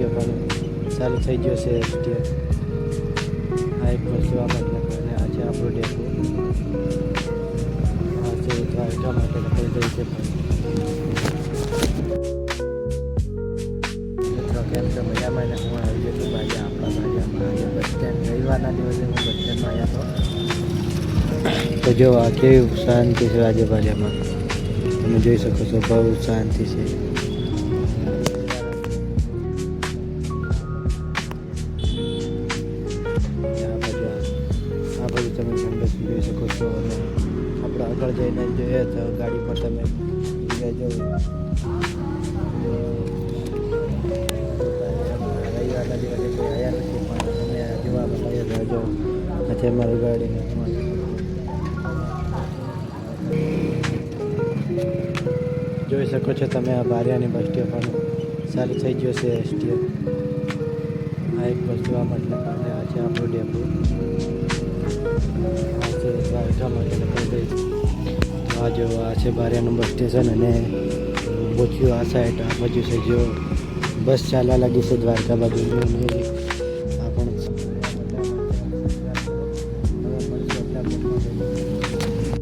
Step પણ ચાલુ થઈ ગયો છે સ્ટેપ આ એક બસ જોવા માટે અને આ છે આપણું ડેપો આજે એટલા માટે લખેલ જાય છે મિત્રો કેમ છો હું આવી ગયો છું આપણા આજે બસ સ્ટેન્ડ રવિવારના દિવસે બસ સ્ટેન્ડમાં તો જો આ કેવું શાંતિ છે આજે ભાજામાં તમે જોઈ શકો છો બહુ શાંતિ છે શકો છો અને આપણે આગળ જઈને જોઈએ તો ગાડીમાં તમે જગ્યાએ જો રવિવારના દિવસે કોઈ આવ્યા નથી, પણ તમે જોવા મળ્યા હતા જો આ છે મારી ગાડીને જોઈ શકો છો તમે આ બારિયાની બસ સ્ટેપ પણ સારી થઈ ગયો છે સ્ટેપ આ એક બસ જોવા માટે આ છે આપણું. ડેપો જવા માટે તો આ જો આ છે બારિયા નંબર સ્ટેશન અને બોચ્યું આ સાઈડ આ બાજુ છે જો બસ ચાલવા લાગી છે દ્વારકા બાજુ. આ પણ